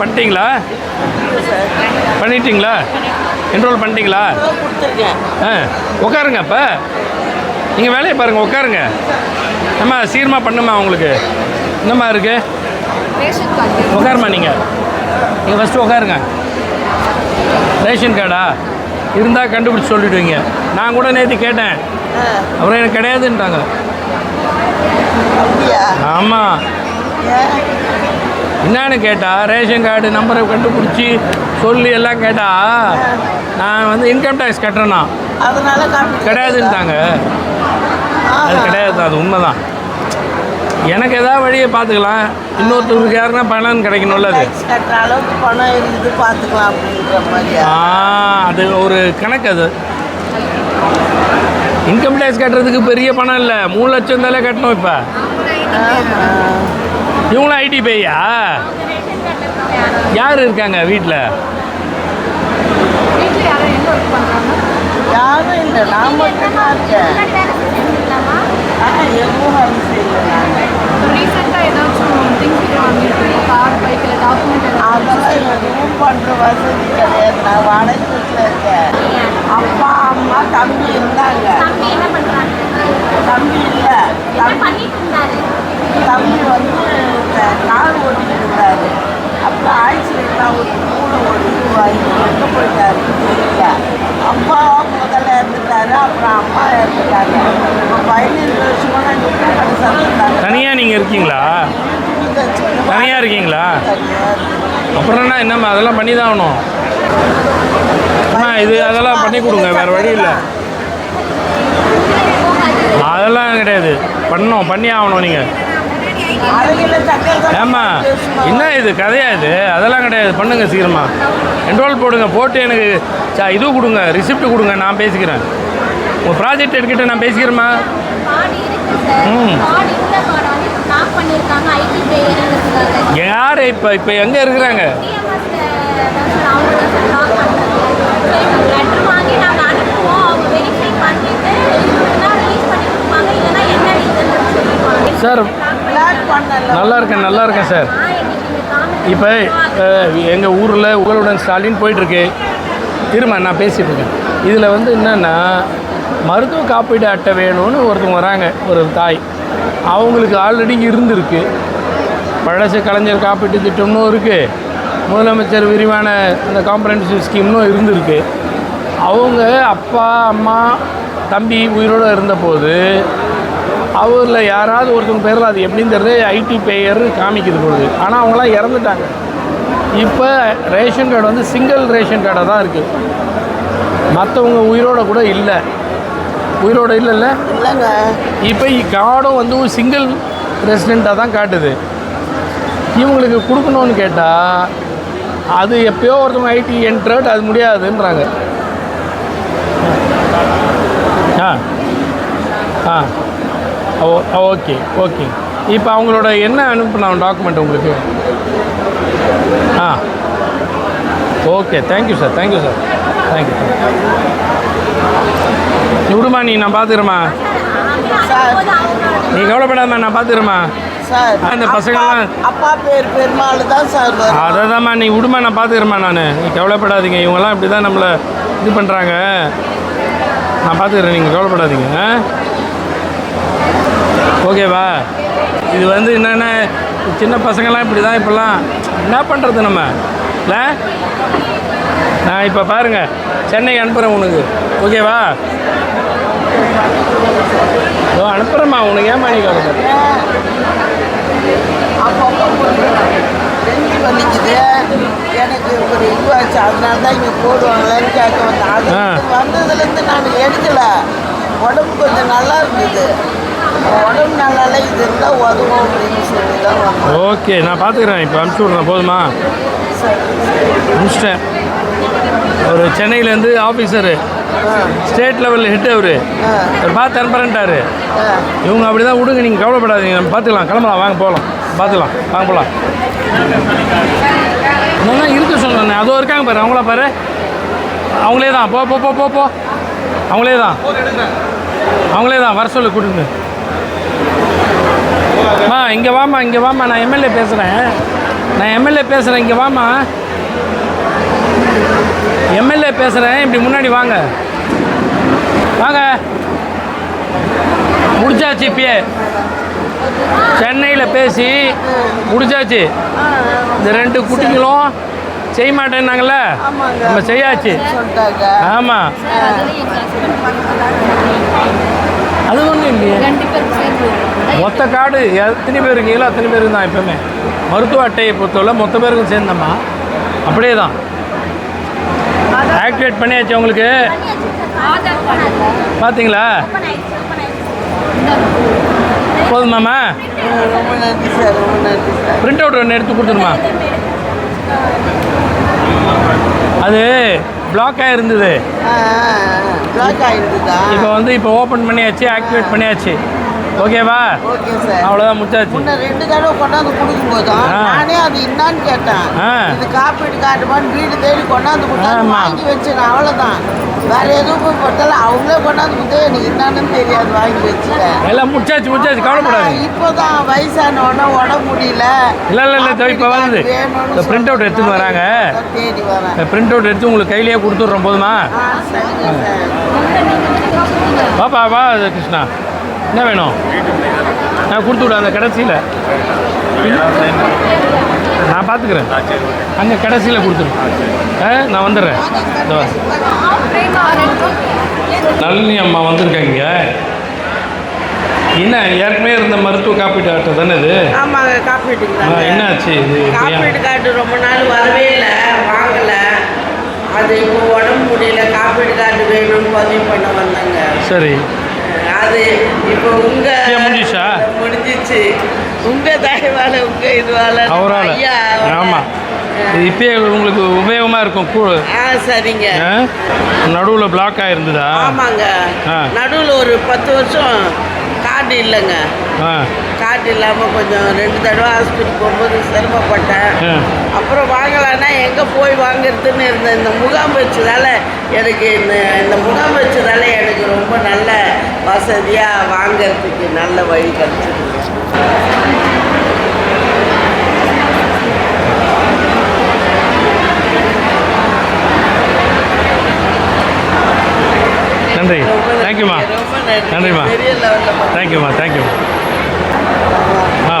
பண்ணிட்டீங்களா? பண்ணிட்டீங்களா? என்ரோல் பண்ணிட்டீங்களா? ஆ உட்காருங்க அப்போ. நீங்கள் வேலையை பாருங்கள் உட்காருங்க. நம்ம சீக்கிரமாக பண்ணுமா உங்களுக்கு? என்னம்மா இருக்கு? ரேஷன் கார்டு உட்காருமா நீங்கள் நீங்கள் ஃபஸ்ட்டு உட்காருங்க. ரேஷன் கார்டா இருந்தால் கண்டுபிடிச்சி சொல்லிடுவீங்க. நான் கூட நேற்று கேட்டேன். அப்புறம் எனக்கு கிடையாதுன்ட்டாங்க. ஆமாம் என்னன்னு கேட்டால் ரேஷன் கார்டு நம்பரை கண்டுபிடிச்சி சொல்லி எல்லாம் கேட்டால் நான் வந்து இன்கம் டேக்ஸ் கட்டுறேன்னா கிடையாதுன்ட்டாங்க அது கிடையாது அது உண்மைதான். எனக்கு ஏதாவது வழியை பார்த்துக்கலாம். இன்னொருத்தருக்கு யாருன்னா பலன் கிடைக்கணும்ல அது. பணம் ஆ அது ஒரு கணக்கு அது. இன்கம் டேக்ஸ் கட்டுறதுக்கு பெரிய பணம் இல்லை. மூணு லட்சம் தானே கட்டணும் இப்போ. இவங்களும் ஐடி பேயா? யார் இருக்காங்க வீட்டில் யாரும் இல்லை நான் மட்டும்தான் இருக்கேன் ஆ எதுவும் அவசியம் இல்லை நான் ரீசெண்டாக ஏதாச்சும் திங்ஸ் வாங்கிட்டு கார் பைக்கில் டாக்குமெண்ட் அதெல்லாம் எதுவும் பண்ணுற வசதி கிடையாது நான் வாடகை வீட்டில் இருக்கேன் அப்பா அம்மா தம்பி இருந்தாங்க தம்பி என்ன பண்றாங்க தம்பி இல்லை என்ன தம்பி பண்ணிட்டு இருந்தாரு தம்பி வந்து இந்த கார் ஓட்டிட்டு இருந்தாரு அப்புறம் ஆக்சிடென்ட்லாம் ஒரு மூணு ஓடி வாங்கி எங்கே போயிட்டாரு தெரியல அப்பா முதல்ல இறந்துட்டாரு அப்புறம் அம்மா இறந்துட்டாங்க இப்போ பதினஞ்சு வருஷமா நான் டிப்ளமேட் சந்தித்தாங்க தனியாக நீங்கள் இருக்கீங்களா? தனியாக இருக்கீங்களா? அப்புறம் என்ன என்னம்மா அதெல்லாம் பண்ணி தான் ஆகணும். அண்ணா இது அதெல்லாம் பண்ணி கொடுங்க வேறு வழி இல்லை. அதெல்லாம் கிடையாது. பண்ணணும் பண்ணி ஆகணும் நீங்கள் ஏம்மா என்ன இது கதையா இது? அதெல்லாம் கிடையாது. பண்ணுங்க சீக்கிரமா. என்ரோல் போடுங்க போட்டு எனக்கு ச- இது கொடுங்க ரிசிப்ட் கொடுங்க நான் பேசிக்கிறேன். உங்கள் ப்ராஜெக்ட் எடுக்கிட்ட நான் பேசிக்கிறேம்மா. யார் இப்போ இப்போ எங்கே இருக்கிறாங்க? சார் நல்லா இருக்கேன் நல்லா இருக்கேன் சார் இப்போ எங்கள் ஊரில் உங்களுடன் ஸ்டாலின் போயிட்டுருக்கு இருமா நான் பேசிட்டு இருக்கேன். இதில் வந்து என்னென்னா மருத்துவ காப்பீடு அட்டை வேணும்னு ஒருத்தவங்க வராங்க ஒரு தாய். அவங்களுக்கு ஆல்ரெடி இருந்திருக்கு. பழசு கலைஞர் காப்பீட்டு திட்டம்னும் இருக்குது முதலமைச்சர் விரிவான அந்த காம்ப்ரஹென்சிவ் ஸ்கீம்னும் இருந்திருக்கு. அவங்க அப்பா அம்மா தம்பி உயிரோடு இருந்தபோது அவரில் யாராவது ஒருத்தவங்க பேரில் அது எப்படின்னு தெரியல ஐடி பேயர் காமிக்குது பொழுது ஆனால் அவங்களாம் இறந்துட்டாங்க. இப்போ ரேஷன் கார்டு வந்து சிங்கிள் ரேஷன் கார்டாக தான் இருக்குது மற்றவங்க உயிரோட கூட இல்லை. உயிரோட இல்லைல்ல? இல்லைங்க. இப்போ கார்டும் வந்து ஒரு சிங்கிள் ரெசிடெண்ட்டாக தான் காட்டுது. இவங்களுக்கு கொடுக்கணும்னு கேட்டால் அது எப்பயோ ஒருத்தவங்க ஐடி என்ட்ரட் அது முடியாதுன்றாங்க. ஆ. ஆ. Okay okay. இப்போ அவங்களோட என்ன அனுப்பின டாக்குமெண்ட் உங்களுக்கு? ஆ. Okay thank you sir thank you sir thank you விடுமா நீ நான் பார்த்துக்கிறேம்மா நீ கவலைப்படாதம்மா நான் பார்த்துக்கிறேம்மா சார் அந்த பசங்கெல்லாம் அப்பா பேர் பெருமாள் தான் சார் அதை தான்மா நீ விடுமா நான் பார்த்துக்கிறேம்மா நான். நீ கவலைப்படாதீங்க இவங்கெல்லாம் இப்படி தான் நம்மளை இது பண்ணுறாங்க நான் பார்த்துக்கிறேன் நீங்கள் கவலைப்படாதீங்க? ஓகேவா இது வந்து என்னென்ன சின்ன பசங்கள்லாம் இப்படி தான் இப்போல்லாம் என்ன பண்ணுறது நம்ம? இல்லை? நான் இப்போ பாருங்கள் சென்னை அனுப்புகிறேன் உனக்கு. ஓகேவா ஓ அனுப்புகிறேம்மா உனக்கு ஏன் நீ நெஞ்சு வலிக்குது. எனக்கு ஒரு இதுவாச்சு அதனால தான் இங்கே போடுவாங்களான்னு கேட்க வந்தேன் அது. வந்ததுலேருந்து நான் எடுக்கல. உடம்பு கொஞ்சம் நல்லா இருந்தது உடம்பு நல்லா இல்லை. இது இருந்தால் உதவும் அப்படின்னு சொல்லி தான் வந்தேன். ஓகே நான் பார்த்துக்கிறேன் இப்போ அனுப்பிச்சி விட்றேன். போதுமா? அனுப்பிச்சிட்டேன். ஒரு சென்னையிலேருந்து ஆஃபீஸரு ஸ்டேட் லெவலில் ஹெட் அவர். அவர் பார்த்து அனுப்புறேன்ட்டாரு இவங்க அப்படி தான் விடுங்க நீங்கள் கவலைப்படாதீங்க. நம்ம பார்த்துக்கலாம். கிளம்பலாம். வாங்க போகலாம். பார்த்துக்கலாம். வாங்க போகலாம். இன்னும் இருக்க சொன்னேன் அதோ இருக்காங்க பாரு. அவங்களா பாரு. அவங்களே தான். போ போ போ போ போ. அவங்களே தான். அவங்களே தான். வர சொல்லு கூட்டுங்க அம்மா இங்கே வாம்மா இங்கே வாம்மா. நான் எம்எல்ஏ பேசுகிறேன் நான் எம்எல்ஏ பேசுகிறேன் இங்கே வாமா எம்எல்ஏ பேசுகிறேன் இப்படி முன்னாடி வாங்க. வாங்க. முடிச்சாச்சு இப்பயே. சென்னையில் பேசி முடிச்சாச்சு. இந்த ரெண்டு குட்டிங்களும் செய்ய மாட்டேன்னாங்கல்ல? நம்ம செய்யாச்சு. ஆமாம் அது ஒன்றும் இல்லையே. மொத்த காடு எத்தனை பேர் இருக்கீங்களோ அத்தனை பேர் தான் எப்பவுமே மருத்துவ அட்டையை பொறுத்தவரை மொத்த பேருக்கும் சேர்ந்தம்மா. அப்படியே தான் ஆக்டிவேட் பண்ணியாச்சு உங்களுக்கு? பார்த்தீங்களா போதுமாம்மா பிரிண்ட் அவுட் ஒன்று எடுத்து கொடுத்துருமா? அது பிளாக் ஆகிருந்தது இப்போ வந்து இப்போ ஓப்பன் பண்ணியாச்சு ஆக்டிவேட் பண்ணியாச்சு. ஓகேவா ஓகே சார் அவ்வளோதான் முச்சாச்சு முன்ன ரெண்டு தடவை கொண்டாந்து கொடுக்கும்போதும் ஆ. நானே அது என்னன்னு கேட்டேன். இது காப்பீடு காட்டுமான்னு வீடு தேடி கொண்டாந்து. வாங்கி வச்சேன் அவ்வளோதான் வேற எதுவும் போய் கொடுத்தாலும் அவங்களே கொண்டாந்து கொடுத்தா எனக்கு என்னன்னு தெரியாது வாங்கி வச்சுட்டேன் எல்லாம் முச்சாச்சு முச்சாச்சு கவலைப்படாது. இப்போதான் வயசான உடனே உடம்பு முடியல. இல்லை இல்லை இல்லை இப்போ வேணும்னு இந்த பிரிண்ட் அவுட் எடுத்துன்னு வராங்க. இப்பதான் தேடி வரேன். இந்த பிரிண்ட் அவுட் எடுத்து உங்களுக்கு கையிலேயே கொடுத்துட்றோம் போதுமா? பாப்பா வா கிருஷ்ணா. என்ன வேணும்? நான் கொடுத்து விடு அந்த கடைசியில். நான் பார்த்துக்கிறேன் அங்கே கடைசியில் கொடுத்துரு. ஆ நான் வந்துடுறேன். நளினி அம்மா வந்திருக்காங்க என்ன ஏற்கனவே இருந்த மருத்துவ காப்பீட்டு அட்டை தானே இது? ஆமாங்க காப்பீட்டுக்கு ஆ, தாங்க. என்னாச்சு இது? இப்ப ஏன்? காப்பீடு கார்டு ரொம்ப நாள் வரவே இல்லை வாங்கலை. அது இப்போ உடம்பு முடியல காப்பீடு கார்டு வேணும்னு பதிவு பண்ண வந்தாங்க. சரி. அது இப்போ உங்க முடிஞ்சிச்சா? முடிஞ்சிச்சு. உங்க தயவால உங்க இதுவால அவரால். இது இப்பயே உங்களுக்கு உபயோகமாக இருக்கும் கூ ஆ சரிங்க. நடுவில் பிளாக் ஆகிருந்ததா ஆமாங்க. நடுவில் ஒரு பத்து வருஷம் கார்டு இல்லைங்க. கார்டு இல்லாமல் கொஞ்சம் ரெண்டு தடவை ஹாஸ்பிட்டல் போகும்போது சிரமப்பட்டேன். அப்புறம் வாங்கலான்னா எங்கே போய் வாங்குறதுன்னு இருந்தேன் இந்த முகாம் வச்சதால எனக்கு இந்த இந்த முகாம் வச்சதால எனக்கு ரொம்ப நல்ல வசதியாக வாங்குறதுக்கு நல்ல வழி கிடச்சிருக்கு. நன்றி. நன்றி. நன்றிம்மா. பெரிய லெவலில் தேங்க்யூம்மா தேங்க்யூ ஆ,